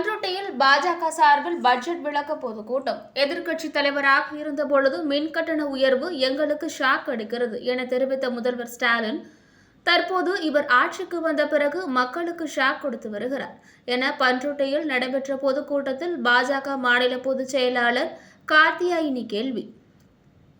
பண்ருட்டியில் பாஜக சார்பில் பட்ஜெட் விளக்க பொதுக்கூட்டம். எதிர்க்கட்சித் தலைவராக இருந்தபொழுது மின் கட்டண உயர்வு எங்களுக்கு ஷாக் அடிக்கிறது என தெரிவித்த முதல்வர் ஸ்டாலின் தற்போது இவர் ஆட்சிக்கு வந்த பிறகு மக்களுக்கு ஷாக் கொடுத்து வருகிறார் என பண்ருட்டியில் நடைபெற்ற பொதுக்கூட்டத்தில் பாஜக மாநில பொதுச் செயலாளர் கார்த்தியாயினி கேள்வி.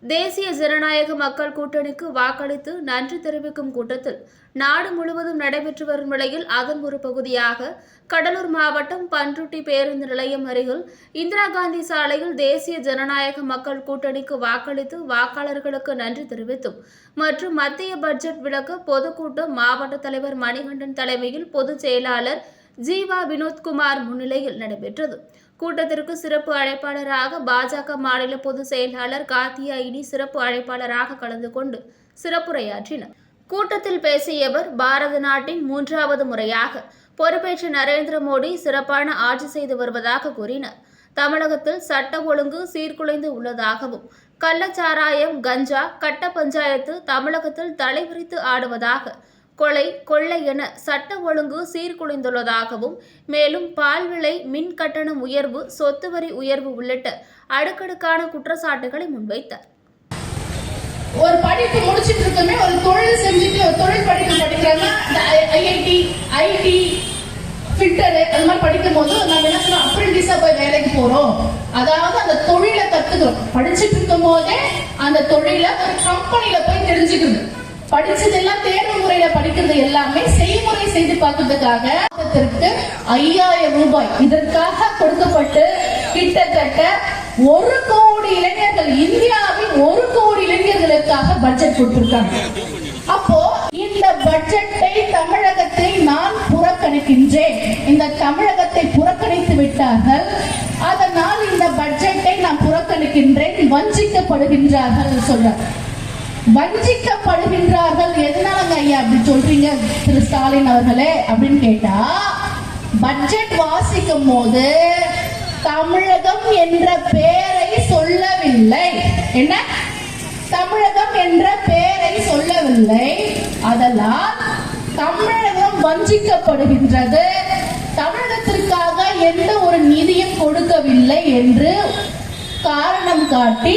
தேசிய ஜனநாயக மக்கள் கூட்டணிக்கு வாக்களித்து நன்றி தெரிவிக்கும் கூட்டத்தில் நாடு முழுவதும் நடைபெற்று வரும் நிலையில் அதன் ஒரு பகுதியாக கடலூர் மாவட்டம் பன்ருட்டி பேருந்து நிலையம் அருகில் இந்திரா காந்தி சாலையில் தேசிய ஜனநாயக மக்கள் கூட்டணிக்கு வாக்களித்து வாக்காளர்களுக்கு நன்றி தெரிவித்தும் மற்றும் மத்திய பட்ஜெட் விளக்க பொதுக்கூட்டம் மாவட்ட தலைவர் மணிகண்டன் தலைமையில் பொதுச் செயலாளர் ஜீவா வினோத்குமார் முன்னிலையில் நடைபெற்றது. கூட்டத்திற்கு சிறப்பு அழைப்பாளராக பாஜக மாநில பொதுச் செயலாளர் கார்த்தியாயினி சிறப்பு அழைப்பாளராக கலந்து கொண்டு சிறப்புரையாற்றினார். கூட்டத்தில் பேசியவர் பாரத நாட்டின் மூன்றாவது முறையாக பொறுப்பேற்ற நரேந்திர மோடி சிறப்பான ஆட்சி செய்து வருவதாக கூறினார். தமிழகத்தில் சட்ட ஒழுங்கு சீர்குலைந்து உள்ளதாகவும் கள்ளச்சாராயம் கஞ்சா கட்ட பஞ்சாயத்து தமிழகத்தில் தலைவிரித்து ஆடுவதாக கொலை கொள்ளை என சட்ட ஒழுங்கு சீர்குலைந்துள்ளதாகவும் மேலும் பால் விலை மின் கட்டணம் உயர்வு சொத்து வரி உயர்வு உள்ளிட்ட அடுக்கடுக்கான குற்றச்சாட்டுகளை முன்வைத்தார். ஒரு படிப்பு முடிச்சிட்டு இருக்கமே ஒரு தொழில் செஞ்சுட்டு ஒரு தொழில் படிப்பு படிக்கிறேன்னா ஐஐடி ஐடி ஃபில்டர் அந்த மாதிரி படிக்கும் போது நம்ம என்ன சொல்றோம் அப்ரெண்டிஸா போய் வேலைக்கு போறோம். அதாவது அந்த தொழிலை கத்துக்கிறோம். படிச்சுட்டு இருக்கும் போதே அந்த தொழிலை ஒரு கம்பெனில போய் தெரிஞ்சுக்கிறது படிச்சதெல்லாம் எல்லாம் படிக்கிறது எல்லாமே செய்முறை செய்து பார்க்கறதுக்காக ஐயாயிரம் ரூபாய். இதற்காக கொடுக்கப்பட்டு கிட்டத்தட்ட ஒரு கோடி இளைஞர்கள் இந்தியாவின் ஒரு கோடி இளைஞர்களுக்காக பட்ஜெட் கொடுத்திருக்காங்க. அப்போ இந்த பட்ஜெட்டை தமிழகத்தை நான் புறக்கணிக்கின்றேன். இந்த தமிழகத்தை புறக்கணித்து விட்டார்கள். அதனால் இந்த பட்ஜெட்டை நான் புறக்கணிக்கின்றேன் வஞ்சிக்கப்படுகின்றார்கள் சொல்றார் வஞ்சிக்கப்படுகின்றார்கள். எதனாலங்க ஐயா அப்படி சொல்றீங்க? திரு ஸ்டாலின் அவர்களே அப்படின்னு கேட்டா பட்ஜெட் வாசிக்கும் போது தமிழகம் என்ற பெயரை சொல்லவில்லை. என்ன? தமிழகம் என்ற பெயரை சொல்லவில்லை. அதெல்லாம் தமிழகம் வஞ்சிக்கப்படுகின்றது. தமிழகத்திற்காக எந்த ஒரு நிதியும் கொடுக்கவில்லை என்று காரணம் காட்டி